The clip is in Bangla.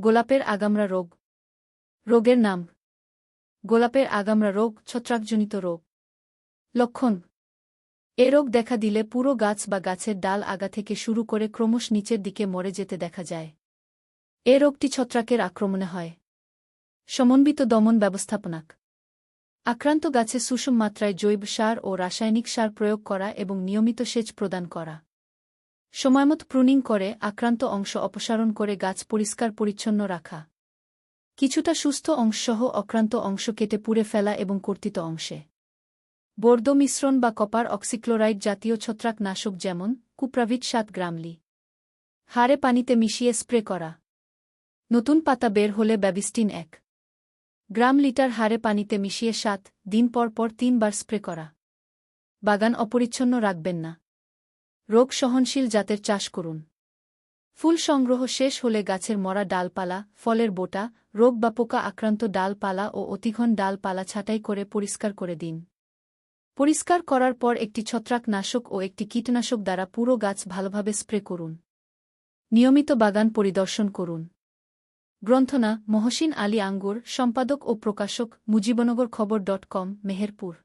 গোলাপের আগামরা রোগ। রোগের নাম। গোলাপের আগামরা রোগ, ছত্রাকজনিত রোগ। লক্ষণ। এ রোগ দেখা দিলে পুরো গাছ বা গাছের ডাল আগা থেকে শুরু করে ক্রমশ নিচের দিকে মরে যেতে দেখা যায়। এ রোগটি ছত্রাকের আক্রমণে হয়। সমন্বিত দমন ব্যবস্থাপনাক। আক্রান্ত গাছে সুষম মাত্রায় জৈব সার ও রাসায়নিক সার প্রয়োগ করা এবং নিয়মিত সেচ প্রদান করা। সময়মত প্রুনিং করে, আক্রান্ত অংশ অপসারণ করে গাছ পরিষ্কার পরিচ্ছন্ন রাখা। কিছুটা সুস্থ অংশসহ অক্রান্ত অংশ কেটে পুড়ে ফেলা এবং কর্তিত অংশে। বর্দ মিশ্রণ বা কপার অক্সিক্লোরাইড জাতীয় ছত্রাকনাশক যেমন, কুপ্রাভিট সাত গ্রামলি। হারে পানিতে মিশিয়ে স্প্রে করা। নতুন পাতা বের হলে ব্যাবিস্টিন এক গ্রাম লিটার হারে পানিতে মিশিয়ে সাত, দিন পর পর তিনবার স্প্রে করা। বাগান অপরিচ্ছন্ন রাখবেন না। রোগ সহনশীল জাতের চাষ করুন। ফুল সংগ্রহ শেষ হলে গাছের মরা ডালপালা, ফলের বোটা, রোগ বা পোকা আক্রান্ত ডালপালা ও অতিঘন ডালপালা ছাঁটাই করে পরিষ্কার করে দিন। পরিষ্কার করার পর একটি ছত্রাকনাশক ও একটি কীটনাশক দ্বারা পুরো গাছ ভালোভাবে স্প্রে করুন। নিয়মিত বাগান পরিদর্শন করুন। গ্রন্থনা, মহসিন আলী আঙ্গুর, সম্পাদক ও প্রকাশক মুজিবনগর খবর ডট কম, মেহেরপুর।